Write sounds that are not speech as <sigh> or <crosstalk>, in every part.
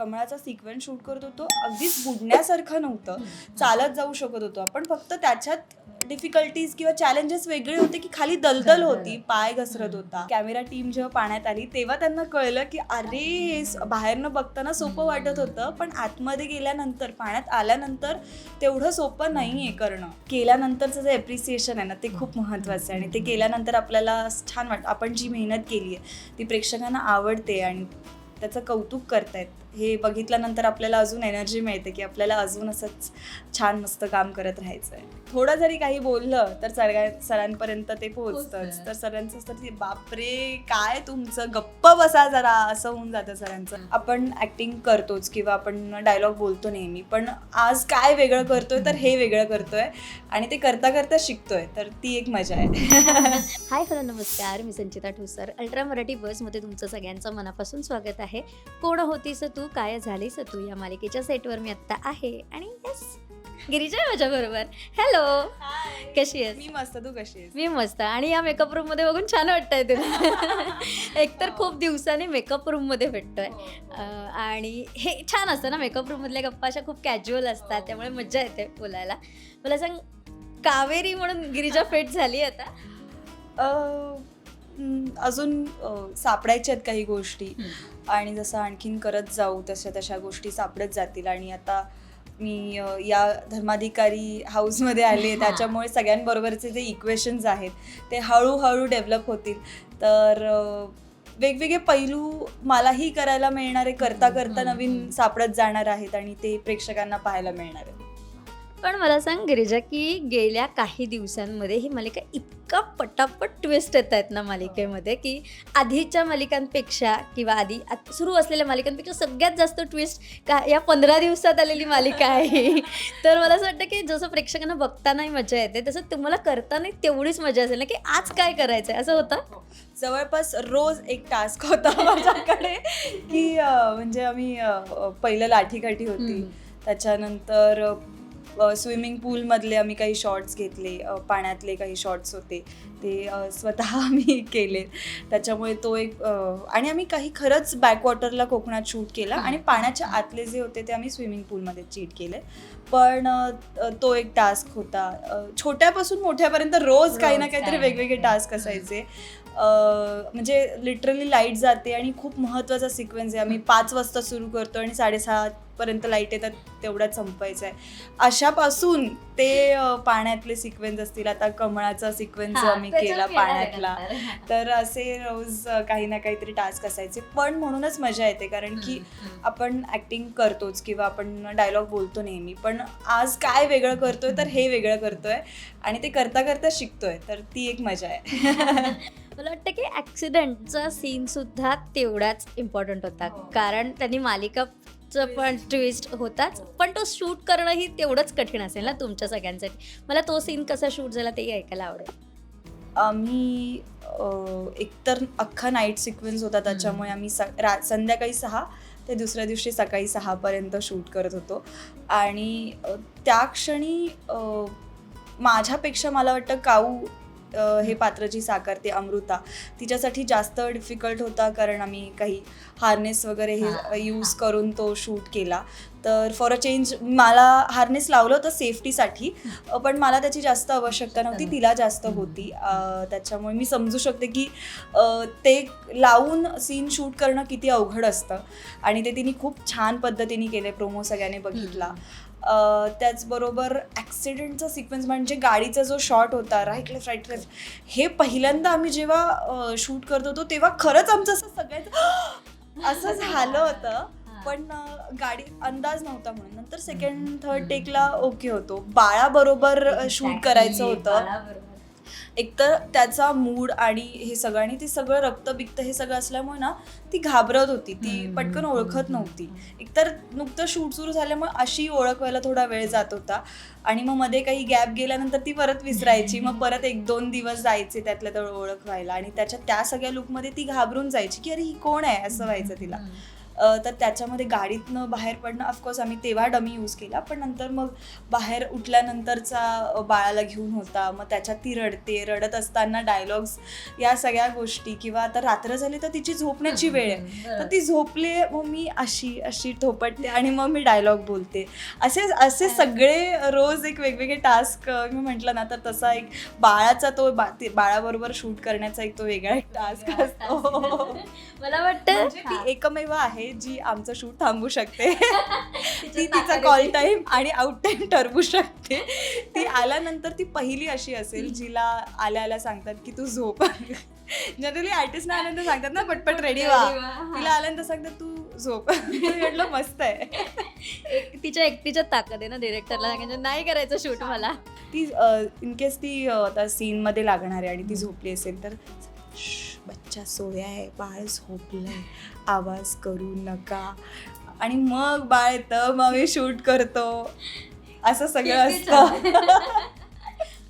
कमळाचा sequence shoot करत होतो अगदीच बुडण्यासारखं नव्हतं. चालत जाऊ शकत होतो आपण. फक्त त्याच्यात डिफिकल्टीज किंवा चॅलेंजेस वेगळे होते की खाली दलदल होती पाय घसरत होता. कॅमेरा टीम जेव्हा पाण्यात आली तेव्हा त्यांना कळलं की अरे बाहेरनं बघताना सोपं वाटत होतं पण आतमध्ये गेल्यानंतर पाण्यात आल्यानंतर तेवढं सोपं नाही आहे करणं. केल्यानंतरचं जे एप्रिसिएशन आहे ना ते खूप महत्त्वाचं आहे. आणि ते केल्यानंतर आपल्याला छान वाटतं आपण जी मेहनत केली आहे ती प्रेक्षकांना आवडते आणि त्याचं कौतुक करतायत. हे बघितल्यानंतर आपल्याला अजून एनर्जी मिळते की आपल्याला अजून असंच छान मस्त काम करत राहायचं आहे थोडं जरी काही बोललं तर सगळ्या सरांपर्यंत ते पोहोचतंच. पोहोचतं. तर सरांचं असतं की बापरे काय तुमचं? गप्प बसा जरा. असं होऊन जातं सरांचं. आपण ऍक्टिंग करतोच किंवा आपण डायलॉग बोलतो नेहमी पण आज काय वेगळं करतोय तर हे वेगळं करतोय. आणि ते करता करता शिकतोय तर ती एक मजा आहे. <laughs> हाय हॅलो नमस्कार. मी संचिता ठोसर अल्ट्रा मराठी बसमध्ये तुमचं सगळ्यांचं मनापासून स्वागत आहे. कोण होतीस तू? काय झालीस तू या मालिकेच्या सेटवर मी आत्ता आहे. आणि येस गिरिजा आहे माझ्याबरोबर हॅलो कशी आहेस? मी मस्त तू कशी आहेस? मी मस्त. आणि या मेकअप रूममध्ये बघून छान वाटतंय तुला. <laughs> एकतर खूप दिवसांनी मेकअप रूममध्ये भेटतोय. अं, आणि हे छान असतं ना मेकअप रूममधल्या गप्पा अशा खूप कॅज्युअल असतात त्यामुळे मज्जा येते बोलायला. मला सांग कावेरी म्हणून गिरिजा <laughs> फेट झाली आता? अजून सापडायच्या आहेत काही गोष्टी. आणि जसं आणखीन करत जाऊ तशा तशा गोष्टी सापडत जातील. आणि आता मी या धर्माधिकारी हाऊसमध्ये आले. त्याच्यामुळे सगळ्यांबरोबरचे जे इक्वेशन्स आहेत ते हळूहळू डेव्हलप होतील. तर वेगवेगळे पैलू मलाही करायला मिळणारे करता करता नवीन. सापडत जाणार आहेत आणि ते प्रेक्षकांना पाहायला मिळणार आहे पण मला सांग गिरिजा की गेल्या काही दिवसांमध्ये ही मालिका इतका पटापट ट्विस्ट येत आहेत ना मालिकेमध्ये की आधीच्या मालिकांपेक्षा किंवा आधी सुरू असलेल्या मालिकांपेक्षा सगळ्यात जास्त ट्विस्ट का या पंधरा दिवसात आलेली मालिका आहे <laughs> तर मला असं वाटतं की जसं प्रेक्षकांना बघतानाही मजा येते तसं तुम्हाला करतानाही तेवढीच मजा असेल ना की आज काय करायचं आहे असं होतं? जवळपास रोज एक टास्क होता माझ्याकडे की म्हणजे आम्ही पहिलं लाठीकाठी होती. त्याच्यानंतर स्विमिंग पूलमधले आम्ही काही शॉर्ट्स घेतले पाण्यातले काही शॉर्ट्स होते. ते स्वतः <laughs> आम्ही केले त्याच्यामुळे तो एक आणि आम्ही काही खरंच बॅकवॉटरला कोकणात शूट केला आणि पाण्याच्या आतले जे होते ते आम्ही स्विमिंग पूलमध्ये चीट केले. पण तो एक टास्क होता. छोट्यापासून मोठ्यापर्यंत रोज काही ना काहीतरी काही. वेगवेगळे टास्क असायचे. म्हणजे लिटरली लाइट जाते आणि खूप महत्त्वाचा सिक्वेन्स आहे. आम्ही पाच वाजता सुरू करतो आणि साडेसहा पर्यंत लाइट येतात तेवढ्यात संपायचं आहे. अशापासून ते पाण्यातले सिक्वेन्स असतील. आता कमळाचा सिक्वेन्स आम्ही केला पाण्यातला. तर असे रोज काही ना काहीतरी टास्क असायचे. पण म्हणूनच मजा येते कारण की आपण ऍक्टिंग करतोच किंवा आपण डायलॉग बोलतो नेहमी. पण आज काय वेगळं करतोय तर हे वेगळं करतोय आणि ते करता करता शिकतोय. तर ती एक मजा आहे. <laughs> मला वाटतं की ॲक्सिडेंटचा सीन सुद्धा तेवढाच इम्पॉर्टंट होता. कारण त्यांनी मालिकाचं पण ट्विस्ट होताच. पण तो शूट करणंही तेवढंच कठीण असेल ना तुमच्या सगळ्यांसाठी. मला तो सीन कसा शूट झाला तेही ऐकायला आवडेल. आम्ही एकतर अख्खा नाईट सिक्वेन्स होता त्याच्यामुळे आम्ही स रा संध्याकाळी सहा ते दुसऱ्या दिवशी सकाळी सहापर्यंत शूट करत होतो. आणि त्या क्षणी माझ्यापेक्षा मला वाटतं काऊ हे पात्र जी साकारते अमृता तिच्यासाठी जास्त डिफिकल्ट होता कारण आम्ही काही हार्नेस वगैरे हा, यूज करून तो शूट केला. तर फॉर अ चेंज मला हार्नेस लावलं होतं सेफ्टीसाठी पण मला त्याची जास्त आवश्यकता नव्हती तिला जास्त होती. त्याच्यामुळे मी समजू शकते की ते लावून सीन शूट करणं किती अवघड असतं. आणि ते तिने खूप छान पद्धतीने केले प्रोमो सगळ्यांनी बघितला. त्याचबरोबर ॲक्सिडेंटचा सिक्वेन्स म्हणजे गाडीचा जो शॉट होता राईट लेफ्ट राईट लेफ्ट हे पहिल्यांदा आम्ही जेव्हा शूट करत होतो तेव्हा खरंच आमचं असं सगळ्यात <gasps> असं झालं होतं. पण गाडी अंदाज नव्हता म्हणून. नंतर सेकंड थर्ड टेकला ओके होतो. बाळाबरोबर शूट करायचं होतं. एकतर त्याचा मूड आणि हे सगळं आणि ते सगळं रक्तबिक्त हे सगळं असल्यामुळे ना ती घाबरत होती. ती पटकन ओळखत नव्हती. एकतर नुकतं शूट सुरू झाल्यामुळे अशी ओळख व्हायला थोडा वेळ जात होता. आणि मग मध्ये काही गॅप गेल्यानंतर ती परत विसरायची. मग परत एक दोन दिवस जायचे त्यातल्या तेवढं ओळख व्हायला. आणि त्याच्या त्या सगळ्या लुकमध्ये ती घाबरून जायची की अरे ही कोण आहे? असं व्हायचं तिला. तर त्याच्यामध्ये गाडीतनं बाहेर पडणं ऑफकोर्स आम्ही तेव्हा डमी यूज केला पण नंतर मग बाहेर उठल्यानंतरचा बाळाला घेऊन होता. मग त्याच्यात ती रडते. रडत असताना डायलॉग्स या सगळ्या गोष्टी किंवा आता रात्र झाली तर तिची झोपण्याची <laughs> वेळ आहे. तर ती झोपले मग मी अशी अशी थोपटते आणि मग मी डायलॉग बोलते. असे असे सगळे रोज एक वेगवेगळे टास्क मी म्हटलं ना तर तसा एक बाळाचा तो बा बाळाबरोबर शूट करण्याचा एक तो वेगळा एक टास्क असतो. <laughs> मला वाटतं म्हणजे. ती एकमेव आहे. जी आमचं शूट थांबू शकते. <laughs> ती तिचा कॉल. टाईम आणि आउट टाईम ठरवू शकते. ती आल्यानंतर ती पहिली अशी असेल जिला आल्या आल्या सांगतात की तू झोप. <laughs> जनरली आर्टिस्टना आल्यानंतर सांगतात ना पटपट रेडी व्हा. हा. तिला आल्यानंतर सांगतात तू झोप. <laughs> म्हटलं मस्त आहे. तिच्या एकटीच्या ताकद आहे ना डिरेक्टरला सांगायचं नाही करायचं शूट मला. ती इन केस ती आता सीनमध्ये लागणार आहे आणि ती झोपली असेल तर "श्श, बच्चा सोया आहे बाळ झोपलंय आवाज करू नका. आणि मग बाळ येतं मग मी शूट करतो. असं सगळं असतं.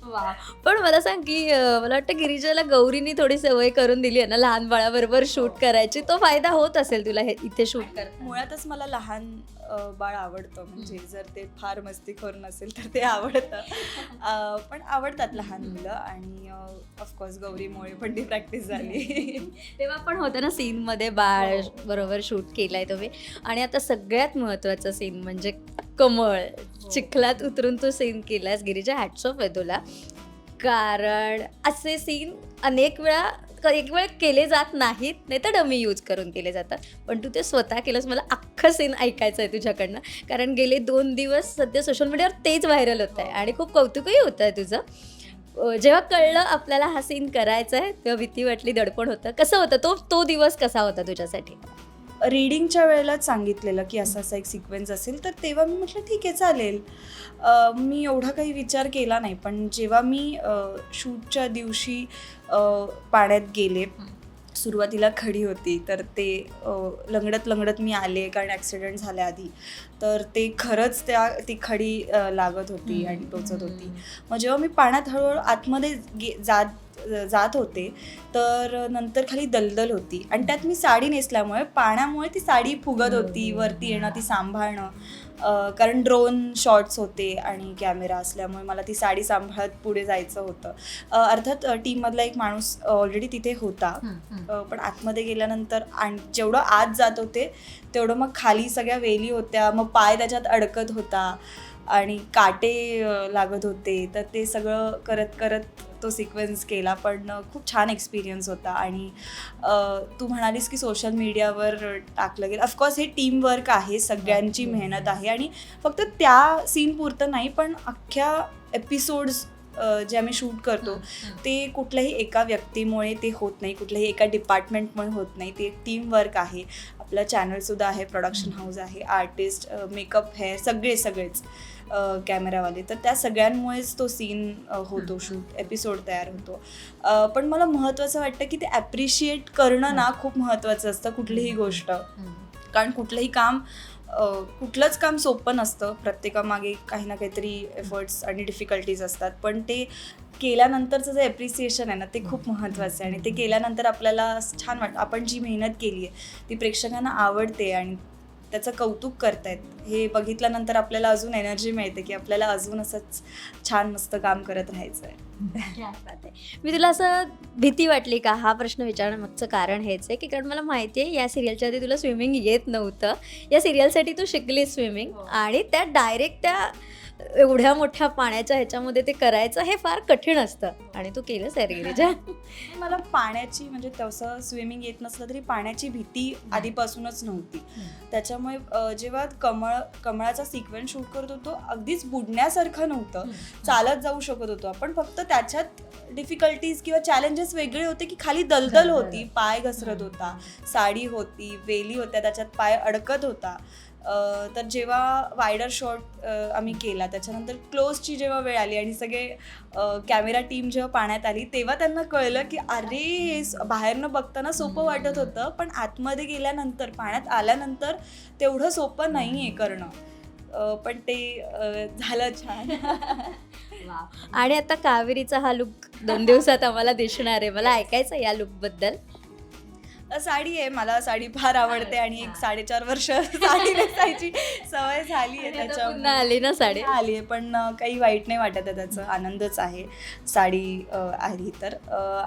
वा. पण मला सांग की मला वाटतं गिरिजाला गौरीनी थोडी सवय करून दिली आहे ना लहान बाळाबरोबर शूट करायची. तो फायदा होत असेल तुला हे इथे शूट कर मुळातच मला लहान बाळ आवडतं. म्हणजे जर ते फार मस्तीखोर नसेल तर ते आवडतं. <laughs> पण आवडतात लहान मुलं आणि ऑफकोर्स गौरीमुळे पण ती प्रॅक्टिस झाली. <laughs> <laughs> तेव्हा पण होतं ना सीनमध्ये बाळ बरोबर शूट केलाय तुम्ही. आणि आता सगळ्यात महत्त्वाचा सीन म्हणजे कमळ. चिखलात उतरून तो सीन केलास गिरीजा हॅट्स ऑफ आहे तुला. कारण असे सीन अनेक वेळा एक वेळ केले जात नाहीत नाही तर डमी यूज करून केले जातात. पण तू ते स्वतः केलंस मला अख्खं सीन ऐकायचं आहे तुझ्याकडनं. कारण गेले दोन दिवस सध्या सोशल मीडियावर तेच व्हायरल होत आहे आणि खूप कौतुकही होतं आहे तुझं जेव्हा कळलं आपल्याला हा सीन करायचा आहे तेव्हा भीती वाटली दडपण होतं. कसं होतं? तो तो दिवस कसा होता तुझ्यासाठी? रीडिंगच्या वेळेलाच सांगितलेलं की असा असा एक सिक्वेन्स असेल तर तेव्हा मी म्हटलं ठीक आहे चालेल. मी एवढा काही विचार केला नाही पण जेव्हा मी शूटच्या दिवशी पाण्यात गेले. सुरुवातीला खडी होती तर ते लंगडत लंगडत मी आले कारण ॲक्सिडेंट झाल्या आधी. तर ते खरंच त्या ती खडी लागत होती आणि टोचत होती. मग जेव्हा मी पाण्यात हळूहळू आतमध्ये गे जात जात होते तर नंतर खाली दलदल होती. आणि त्यात मी साडी नेसल्यामुळे पाण्यामुळे ती साडी फुगत होती वरती येणं ती सांभाळणं. कारण ड्रोन शॉट्स होते आणि कॅमेरा असल्यामुळे मला ती साडी सांभाळत पुढे जायचं होतं. अर्थात टीममधला एक माणूस ऑलरेडी तिथे होता. पण आतमध्ये गेल्यानंतर आणि जेवढं आत जात होते तेवढं मग खाली सगळ्या वेली होत्या मग पाय त्याच्यात अडकत होता आणि काटे लागत होते. तर ते सगळं करत करत तो सिक्वेन्स केला पण खूप छान एक्सपिरियन्स होता. आणि तू म्हणालीस की सोशल मीडियावर टाकलं गेलं. ऑफकोर्स हे टीमवर्क आहे सगळ्यांची मेहनत आहे. आणि फक्त त्या सीन पुरतं नाही पण अख्ख्या एपिसोड्स जे आम्ही शूट करतो ते कुठल्याही एका व्यक्तीमुळे ते होत नाही. कुठल्याही एका डिपार्टमेंटमुळे होत नाही. ते टीमवर्क आहे. आपलं चॅनलसुद्धा आहे प्रोडक्शन हाऊस आहे आर्टिस्ट मेकअप हेअर सगळे सगळेच. कॅमेरावाले तर त्या सगळ्यांमुळेच तो सीन होतो. शूट एपिसोड तयार होतो. पण मला महत्त्वाचं वाटतं की ते ॲप्रिशिएट करणं ना खूप महत्त्वाचं असतं कुठलीही गोष्ट. कारण कुठलंही काम कुठलंच काम सोपं नसतं. प्रत्येकामागे काही ना काहीतरी एफर्ट्स आणि डिफिकल्टीज असतात. पण ते केल्यानंतरचं जे एप्रिसिएशन आहे ना ते खूप महत्त्वाचं आहे. आणि ते केल्यानंतर आपल्याला छान वाटतं आपण जी मेहनत केली आहे ती प्रेक्षकांना आवडते आणि त्याचं कौतुक करतायत. हे बघितल्यानंतर आपल्याला अजून एनर्जी मिळते की आपल्याला अजून असंच छान मस्त काम करत राहायचं आहे. मी तुला असं भीती वाटली का? हा प्रश्न विचारण्यामागचं कारण हेच आहे की कारण मला माहिती आहे या सिरियलच्या आधी तुला स्विमिंग येत नव्हतं. या सिरियलसाठी तू शिकली स्विमिंग आणि त्या डायरेक्ट त्या एवढ्या मोठ्या पाण्याच्या ह्याच्यामध्ये ते करायचं हे फार कठीण असतं. आणि तू केलंच आहे गिरिजा मला पाण्याची म्हणजे तसं स्विमिंग येत नसलं तरी पाण्याची भीती आधीपासूनच नव्हती. त्याच्यामुळे जेव्हा कमळ कमळाचा सिक्वेन्स शूट करत होतो अगदीच बुडण्यासारखं नव्हतं. चालत जाऊ शकत होतो आपण फक्त त्याच्यात डिफिकल्टीज किंवा चॅलेंजेस वेगळे होते की खाली दलदल. होती पाय घसरत होता साडी होती वेली होत्या त्याच्यात पाय अडकत होता. तर जेव्हा वायडर शॉट आम्ही केला त्याच्यानंतर क्लोजची जेव्हा वेळ आली आणि सगळे कॅमेरा टीम जेव्हा पाण्यात आली तेव्हा त्यांना कळलं की अरे हे बाहेरनं बघताना सोपं वाटत होतं पण आतमध्ये गेल्यानंतर पाण्यात आल्यानंतर तेवढं सोपं नाही आहे करणं पण ते झालं छान. <laughs> आणि आता कावेरीचा हा लुक दोन दिवसात आम्हाला दिसणार आहे. मला ऐकायचं या लुकबद्दल साडी आहे मला साडी फार आवडते आणि एक साडेचार वर्ष साडी नेसायची सवय झाली आहे त्याच्या आली ना साडी? आली आहे पण काही वाईट नाही वाटत आहे त्याचं. आनंदच आहे साडी आली तर.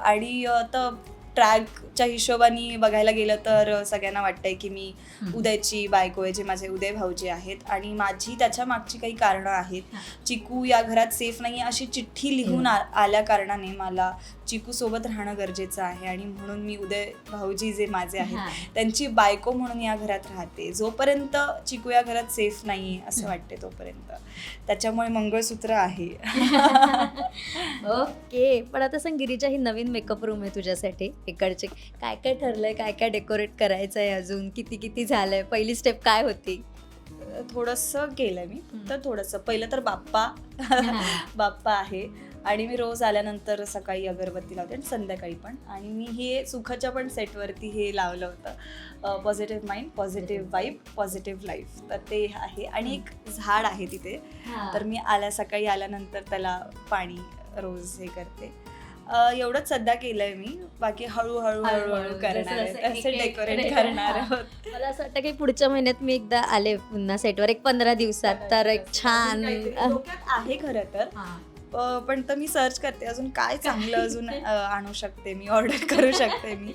आणि तर ट्रॅकच्या हिशोबाने बघायला गेलं तर सगळ्यांना वाटतंय की मी. उदयची बायको आहे जे माझे उदय भाऊजी आहेत. आणि माझी त्याच्या मागची काही कारणं आहेत. चिकू या घरात सेफ नाही अशी चिठ्ठी लिहून आल्या कारणाने मला चिकू सोबत राहणं गरजेचं आहे आणि म्हणून मी उदय भाऊजी जे माझे आहेत. त्यांची बायको म्हणून या घरात राहते. जोपर्यंत चिकू या घरात सेफ नाही असं वाटते तोपर्यंत. त्याच्यामुळे मंगळसूत्र आहे. <laughs> ओके. पण आता सांग गिरीजा ही नवीन मेकअप रूम आहे तुझ्यासाठी इकडचे. काय काय ठरलंय काय काय डेकोरेट करायचं आहे अजून? किती किती झालंय? पहिली स्टेप काय होती? थोडंसं केलंय मी. तर थोडंसं. पहिलं तर बाप्पा. <laughs> बाप्पा आहे. आणि मी रोज आल्यानंतर सकाळी अगरबत्ती लावते आणि संध्याकाळी पण. आणि मी हे सुखाच्या पण सेटवरती हे लावलं होतं. Positive mind positive vibe positive life तर ते आहे. आणि एक झाड आहे तिथे. तर मी आल्या सकाळी आल्यानंतर त्याला पाणी रोज हे करते. एवढंच सध्या केलंय मी. बाकी हळूहळू हळूहळू, करणार डेकोरेट <laughs> करणार मला असं वाटतं की पुढच्या महिन्यात मी एकदा आले पुन्हा सेटवर. एक पंधरा दिवसात. तर एक छान. आहे खरं तर. पण तर मी सर्च करते अजून काय चांगलं अजून आणू शकते मी ऑर्डर <laughs> करू शकते मी.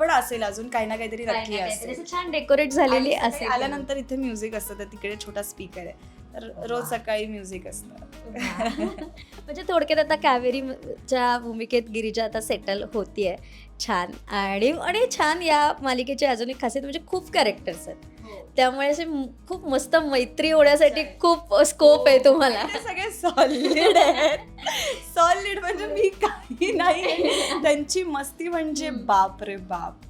पण असेल अजून काही ना काहीतरी काही नक्की असेल. असं छान डेकोरेट झालेली असेल. आल्यानंतर इथे म्युझिक असतं तर तिकडे छोटा स्पीकर आहे. तर रोज सकाळी म्युझिक असतं. <laughs> म्हणजे थोडक्यात आता कावेरीच्या भूमिकेत गिरिजा आता सेटल होतीये. छान. आणि आणि छान या मालिकेची अजून एक खासियत म्हणजे खूप कॅरेक्टर्स आहेत. त्यामुळे असे म- खूप मस्त मैत्री होण्यासाठी खूप स्कोप आहे तुम्हाला. ते सगळे सॉलिड आहेत. सॉलिड म्हणजे मी काही नाही. त्यांची मस्ती म्हणजे बाप रे बाप.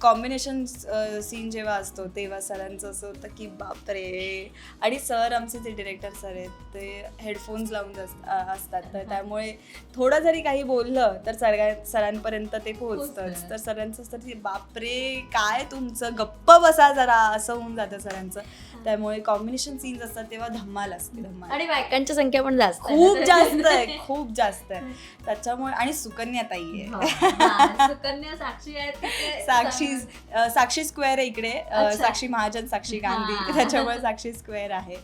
कॉम्बिनेशन सीन जेव्हा असतो तेव्हा सरांचं असं होतं की बाप रे आणि सर आमचे जे डिरेक्टर सर आहेत ते हेडफोन्स लावून असतात. तर त्यामुळे थोडं जरी काही बोललं तर सगळ्या सरांपर्यंत ते पोहोचतंच पोहोचतं. तर सरांचं असतं की बापरे! काय तुमचं? गप्प बसा जरा. असं होऊन जातं सरांचं. त्यामुळे कॉम्बिनेशन सीन्स असतात तेव्हा धम्माल असते धम्माल आणि बायकांची संख्या पण जास्त. खूप जास्त आहे खूप जास्त आहे. त्याच्यामुळे आणि सुकन्या ताई. आहे. हा, सुकन्या साक्षी आहेत साक्षी अ, साक्षी स्क्वेअर आहे इकडे. अ, अच्छा. साक्षी महाजन साक्षी गांधी. हा. <laughs> त्याच्यामुळे साक्षी स्क्वेअर आहे.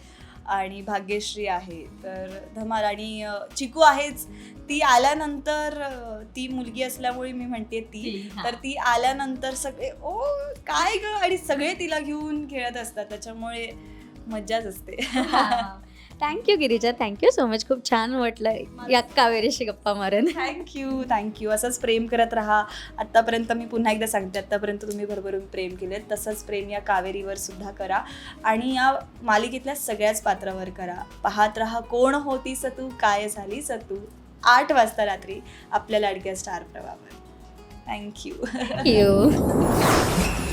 आणि भाग्यश्री आहे. तर धमाल आणि अ, चिकू आहेच. ती आल्यानंतर अ, ती मुलगी असल्यामुळे मी म्हणते ती. ती, हा. तर ती आल्यानंतर सगळे ओ काय ग? आणि सगळे तिला घेऊन खेळत असतात. त्याच्यामुळे मज्जाच असते. <laughs> Thank you Girija thank you so much खूप छान वाटलं या कावेरीशी गप्पा मारून. थँक्यू थँक्यू असंच प्रेम करत राहा. आत्तापर्यंत मी पुन्हा एकदा सांगते आत्तापर्यंत तुम्ही भरभरून प्रेम केलेत तसंच प्रेम या कावेरीवर सुद्धा करा. आणि या मालिकेतल्या सगळ्याच पात्रावर करा. पाहत राहा कोण होतीस तू काय झालीस तू? आठ वाजता रात्री आपल्या लाडक्या स्टार प्रवाहावर. Thank you thank you <laughs>